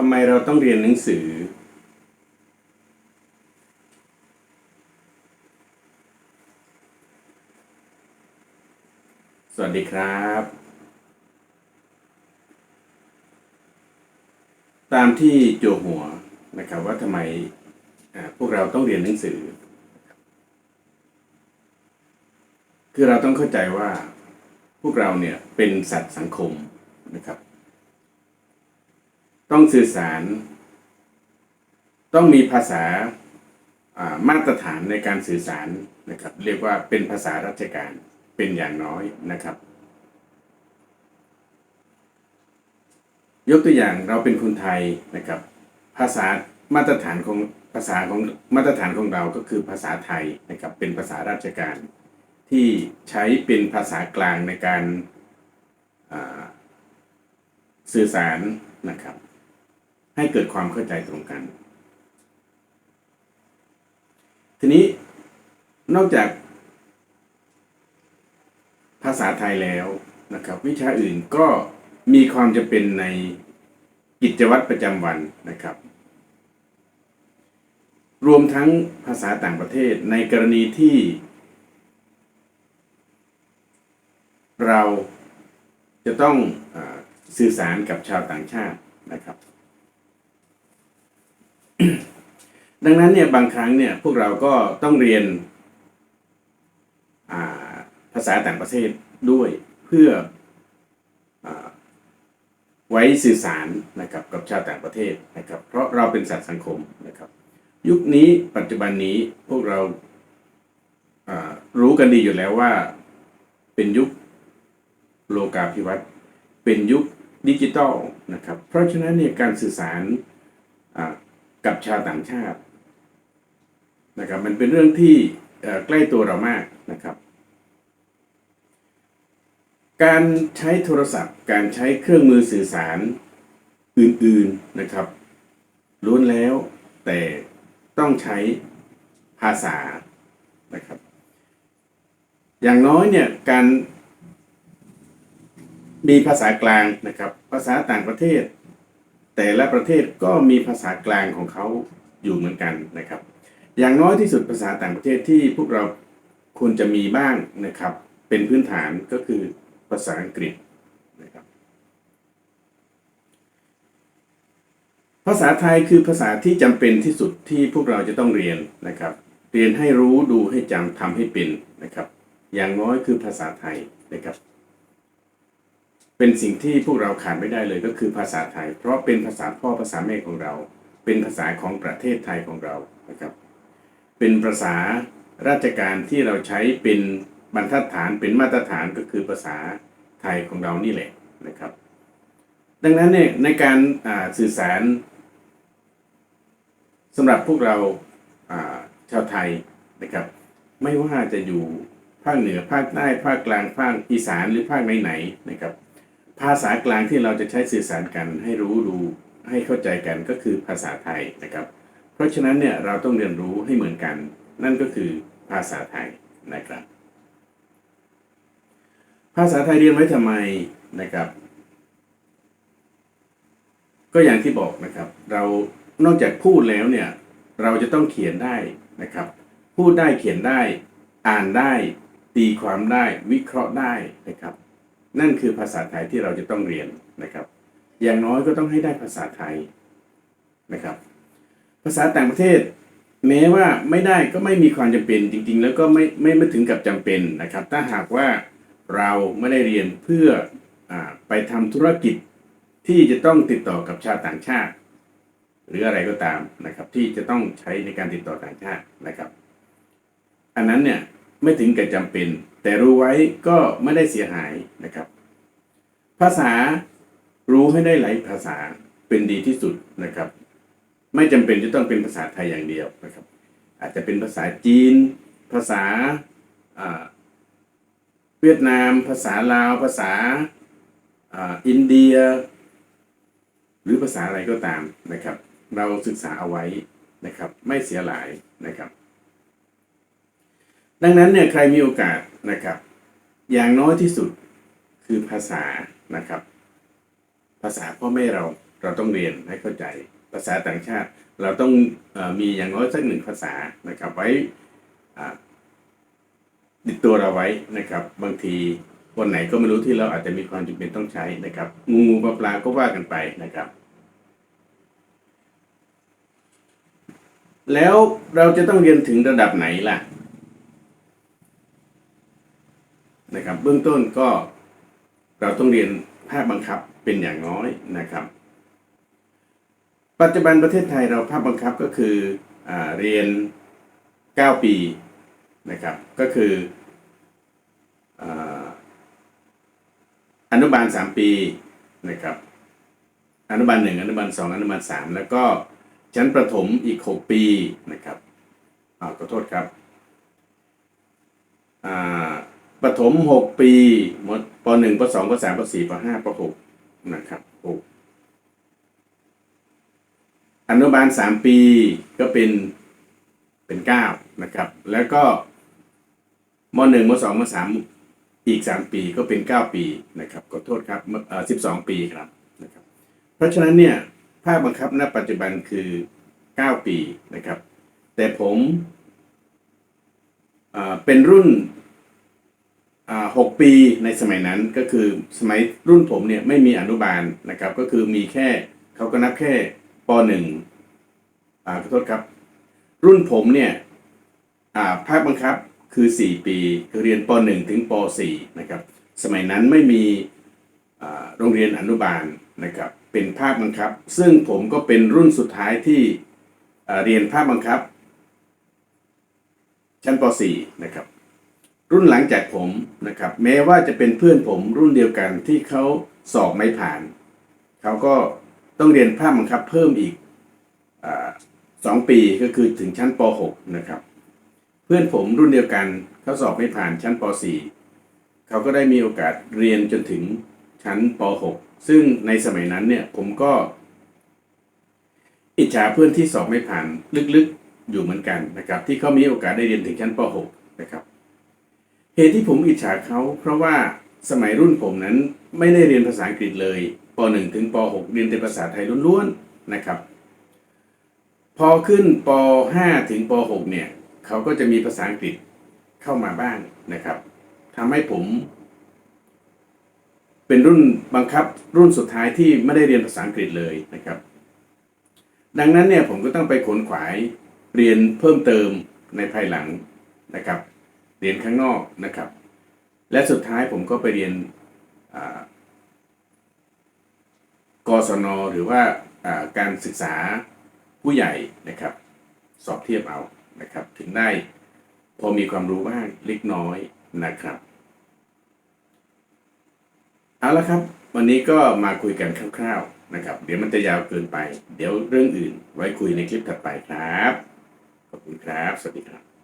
ทำไมเราต้องเรียนหนังสือ สวัสดีครับ ตามที่โจหัวนะครับว่าทำไมพวกเราต้องเรียนหนังสือ คือเราต้องเข้าใจว่าพวกเราเนี่ยเป็นสัตว์สังคมนะครับ ต้องสื่อสาร ต้องมีภาษามาตรฐานในการสื่อสารนะครับ เรียกว่าเป็นภาษาราชการเป็นอย่างน้อยนะครับ ยกตัวอย่างเราเป็นคนไทยนะครับ ภาษามาตรฐานของภาษาของมาตรฐานของเราก็คือภาษาไทยนะครับ เป็นภาษาราชการ ที่ใช้เป็นภาษากลางในการสื่อสารนะครับ ให้เกิดความเข้าใจตรงกัน ทีนี้นอกจากภาษาไทยแล้วนะครับ วิชาอื่นก็มีความจะเป็นในกิจวัตรประจำวันนะครับ รวมทั้งภาษาต่างประเทศในกรณีที่ เราจะต้องอสื่อสารกับชาวต่างชาตินะครับ ดังนั้นเนี่ยบางครั้งเนี่ยพวกเราก็ต้องเรียนาภาษาต่างประเทศด้วยเพื่ออไว้สื่อสารนะครับกับชาวต่างประเทศนะครับ เพราะเราเป็นสัตว์สังคมนะครับ ยุคนี้ปัจจุบันนี้พวกเราารู้กันดีอยู่แล้วว่าเป็นยุคโลกาภิวัตน์เป็นยุคดิจิตอลนะครับ เพราะฉะนั้นเนี่ยการสื่อสาร กับชาวต่างชาตินะครับมันเป็นเรื่องที่ใกล้ตัวเรามากนะครับ การใช้โทรศัพท์ การใช้เครื่องมือสื่อสารอื่นๆนะครับล้วนแล้วแต่ต้องใช้ภาษานะครับ อย่างน้อยเนี่ยการมีภาษากลางนะครับ ภาษาต่างประเทศ แต่ละประเทศก็มีภาษากลางของเขาอยู่เหมือนกันนะครับ อย่างน้อยที่สุดภาษาต่างประเทศที่พวกเราควรจะมีบ้างนะครับ เป็นพื้นฐานก็คือภาษาอังกฤษนะครับ ภาษาไทยคือภาษาที่จำเป็นที่สุดที่พวกเราจะต้องเรียนนะครับ เรียนให้รู้ดูให้จำทำให้เป็นนะครับ อย่างน้อยคือภาษาไทยนะครับ เป็นสิ่งที่พวกเราขาดไม่ได้เลยก็คือภาษาไทย เพราะเป็นภาษาพ่อภาษาแม่ของเรา เป็นภาษาของประเทศไทยของเรานะครับ เป็นภาษาราชการที่เราใช้เป็นบรรทัดฐานเป็นมาตรฐานก็คือภาษาไทยของเรานี่แหละนะครับ ดังนั้นเนี่ยในการสื่อสารสำหรับพวกเราอ่าชาวไทยนะครับ ไม่ว่าจะอยู่ภาคเหนือภาคใต้ภาคกลางภาคอีสานหรือภาคไหนๆนะครับ ภาษากลางที่เราจะใช้สื่อสารกันให้รู้ดูให้เข้าใจกันก็คือภาษาไทยนะครับ เพราะฉะนั้นเนี่ยเราต้องเรียนรู้ให้เหมือนกัน นั่นก็คือภาษาไทยนะครับ ภาษาไทยเรียนไว้ทำไมนะครับ ก็อย่างที่บอกนะครับ เรานอกจากพูดแล้วเนี่ยเราจะต้องเขียนได้นะครับ พูดได้เขียนได้ อ่านได้ ตีความได้ วิเคราะห์ได้นะครับ นั่นคือภาษาไทยที่เราจะต้องเรียนนะครับ อย่างน้อยก็ต้องให้ได้ภาษาไทยนะครับ ภาษาต่างประเทศ แม้ว่าไม่ได้ก็ไม่มีความจำเป็นจริง ๆ แล้วก็ไม่ไม่ไม่ถึงกับจำเป็นนะครับ ถ้าหากว่าเราไม่ได้เรียนเพื่ออไปทำธุรกิจที่จะต้องติดต่อกับชาวต่างชาติ หรืออะไรก็ตามนะครับ ที่จะต้องใช้ในการติดต่อต่างชาตินะครับ อันนั้นเนี่ยไม่ถึงกับจำเป็น แต่รู้ไว้ก็ไม่ได้เสียหายนะครับ ภาษารู้ให้ได้หลายภาษาเป็นดีที่สุดนะครับ ไม่จำเป็นจะต้องเป็นภาษาไทยอย่างเดียวนะครับ อาจจะเป็นภาษาจีน ภาษาเวียดนาม ภาษาลาว ภาษาอ่าอินเดีย หรือภาษาอะไรก็ตามนะครับ เราศึกษาเอาไว้นะครับ ไม่เสียหลายนะครับ ดังนั้นเนี่ยใครมีโอกาสนะครับ อย่างน้อยที่สุดคือภาษา นะครับ ภาษาพ่อแม่เราเราต้องเรียนให้เข้าใจ ภาษาต่างชาติ เราต้องอมีอย่างน้อยสักหนึ่งภาษานะครับ ไว้ติดตัวเราไว้นะครับ บางทีวันไหนก็ไม่รู้ที่เราอาจจะมีความจำเป็นต้องใช้นะครับ งูงูปลาปลาก็ว่ากันไปนะครับ แล้วเราจะต้องเรียนถึงระดับไหนล่ะ นะครับ เบื้องต้นก็ เราต้องเรียนภาคบังคับเป็นอย่างน้อยนะครับ ปัจจุบันประเทศไทยเราภาคบังคับก็คืออเรียน 9 ปีนะครับ ก็คืออนุบาล 3 ปีนะครับอนุบาล1อนุบาล2อนุบาล3แล้วก็ชั้นประถมอีก6ปีนะครับอาขอโทษครับประถม6ปีม หมดป .1 ป .2 ป .3 ป .4 ป .5 ป .6 นะครับ6อนุบาล3ปีก็เป็นเป็น9นะครับ แล้วก็ม .1 ม .2 ม .3 อีก3ปีก็เป็น9ปีนะครับขอโทษครับเอ่อ12ปีครับนะครับ เพราะฉะนั้นเนี่ยภาคบังคับณปัจจุบันคือ9ปีนะครับ แต่ผมอ่าเป็นรุ่น 6ปีในสมัยนั้นก็คือสมัยรุ่นผมเนี่ยไม่มีอนุบาลนะครับ ก็คือมีแค่เขาก็นับแค่ป .1 อ่าขอโทษครับ รุ่นผมเนี่ยอ่าภาคบังคับคือ 4 ปีคือเรียนป .1 ถึงป .4 นะครับ สมัยนั้นไม่มีโรงเรียนอนุบาลนะครับ เป็นภาคบังคับ ซึ่งผมก็เป็นรุ่นสุดท้ายที่เรียนภาคบังคับ ชั้นป .4 นะครับ รุ่นหลังจากผมนะครับ แม้ว่าจะเป็นเพื่อนผมรุ่นเดียวกันที่เขาสอบไม่ผ่าน เขาก็ต้องเรียนภาคบังคับเพิ่มอีกอสองปีก็คือถึงชั้นป .6 นะครับ เพื่อนผมรุ่นเดียวกันเขาสอบไม่ผ่านชั้นป .4 เขาก็ได้มีโอกาสเรียนจนถึงชั้นป .6 ซึ่งในสมัยนั้นเนี่ยผมก็ อิจฉาเพื่อนที่สอบไม่ผ่านลึกๆอยู่เหมือนกันนะครับ ที่เขามีโอกาสได้เรียนถึงชั้นป .6 นะครับ เหตุที่ผมอิจฉาเขาเพราะว่าสมัยรุ่นผมนั้นไม่ได้เรียนภาษาอังกฤษเลยป .1 ถึงป .6 เรียนแต่ภาษาไทยล้วนๆนะครับ พอขึ้นป .5 ถึงป .6 เนี่ยเขาก็จะมีภาษาอังกฤษเข้ามาบ้างนะครับทำให้ผม เป็นรุ่นบังคับรุ่นสุดท้ายที่ไม่ได้เรียนภาษาอังกฤษเลยนะครับ ดังนั้นเนี่ยผมก็ต้องไปขนขวายเรียนเพิ่มเติมในภายหลังนะครับ เรียนข้างนอกนะครับ และสุดท้ายผมก็ไปเรียนกศนหรือว่าอ่าการศึกษาผู้ใหญ่นะครับ สอบเทียบเอานะครับ ถึงได้พอมีความรู้บ้างเล็กน้อยนะครับเอาละครับ วันนี้ก็มาคุยกันคร่าวๆนะครับ เดี๋ยวมันจะยาวเกินไป เดี๋ยวเรื่องอื่นไว้คุยในคลิปถัดไปครับ ขอบคุณครับ สวัสดีครับ